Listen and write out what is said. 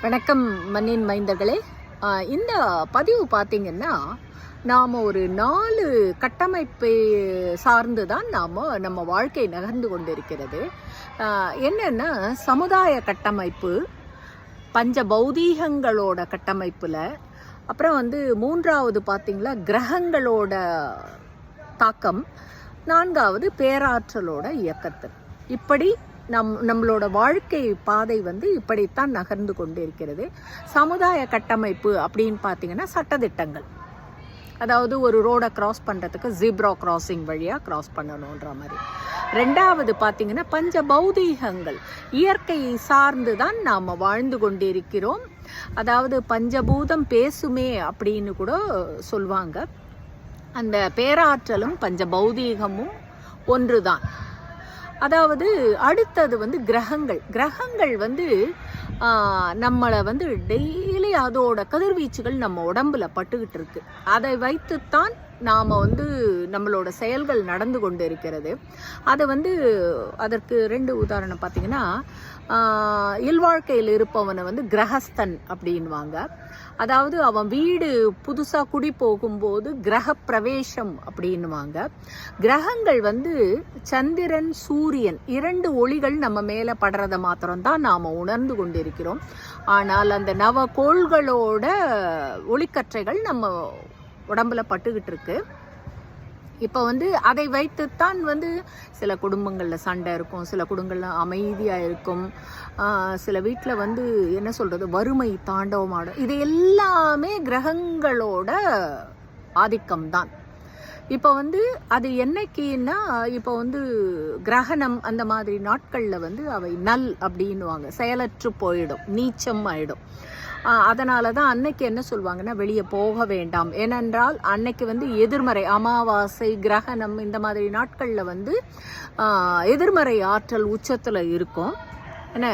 வணக்கம் மண்ணின் மைந்தர்களே. இந்த பதிவு பார்த்தீங்கன்னா நாம் ஒரு நாலு கட்டமைப்பை சார்ந்து தான் நாம் நம்ம வாழ்க்கை நகர்ந்து கொண்டிருக்கிறது. என்னென்னா சமுதாய கட்டமைப்பு பஞ்ச பௌதீகங்களோட கட்டமைப்பில் அப்புறம் வந்து மூன்றாவது பார்த்திங்களா கிரகங்களோட தாக்கம் நான்காவது பேராற்றலோட இயக்கத்தில் இப்படி நம் நம்மளோட வாழ்க்கை பாதை வந்து இப்படித்தான் நகர்ந்து கொண்டு இருக்கிறது சமுதாய கட்டமைப்பு அப்படின்னு பார்த்தீங்கன்னா சட்டத்திட்டங்கள். அதாவது ஒரு ரோடை கிராஸ் பண்ணுறதுக்கு ஜீப்ரா கிராசிங் வழியாக கிராஸ் பண்ணணுன்ற மாதிரி. ரெண்டாவது பார்த்தீங்கன்னா பஞ்ச பௌதீகங்கள் இயற்கையை சார்ந்து தான் நாம் வாழ்ந்து கொண்டிருக்கிறோம். அதாவது பஞ்சபூதம் பேசுமே அப்படின்னு கூட சொல்லுவாங்க அந்த பேராற்றலும் பஞ்ச பௌதீகமும் ஒன்று தான் அதாவது அடுத்தது வந்து கிரகங்கள். கிரகங்கள் வந்து நம்மளை வந்து டெய்லி அதோட கதிர்வீச்சுகள் நம்ம உடம்புல பட்டுக்கிட்டு இருக்கு. அதை வைத்துத்தான் நாம் வந்து நம்மளோட செயல்கள் நடந்து கொண்டு இருக்கிறது. அதை வந்து அதற்கு ரெண்டு உதாரணம் பார்த்தீங்கன்னா இல்வாழ்க்கையில் இருப்பவனை வந்து கிரகஸ்தன் அப்படின்வாங்க. அதாவது அவன் வீடு புதுசாக குடி போகும்போது கிரக பிரவேசம் அப்படின்னுவாங்க கிரகங்கள் வந்து சந்திரன் சூரியன் இரண்டு ஒளிகள் நம்ம மேலே படுறத மாத்திரம்தான் நாம் உணர்ந்து கொண்டிருக்கிறோம். ஆனால் அந்த நவ கோள்களோட ஒளிக்கற்றைகள் நம்ம உடம்புல பட்டுக்கிட்டு இருக்கு. இப்போ வந்து அதை வைத்துத்தான் வந்து சில குடும்பங்களில் சண்டை இருக்கும் சில குடும்பங்களில் அமைதியாக இருக்கும். சில வீட்டில் வந்து என்ன சொல்கிறது வறுமை தாண்டவமாடும் இது எல்லாமே கிரகங்களோட ஆதிக்கம்தான். இப்போ வந்து அது என்னைக்குன்னா இப்போ வந்து கிரகணம் அந்த மாதிரி நாட்களில் வந்து அவை நல் அப்படின்னுவாங்க. செயலற்று போயிடும் நீச்சம் ஆயிடும். அதனால தான் அன்னைக்கு என்ன சொல்லுவாங்கன்னா வெளியே போக வேண்டாம். ஏனென்றால் அன்னைக்கு வந்து எதிர்மறை அமாவாசை கிரகணம் இந்த மாதிரி நாட்களில் வந்து எதிர்மறை ஆற்றல் உச்சத்தில் இருக்கும். என்ன?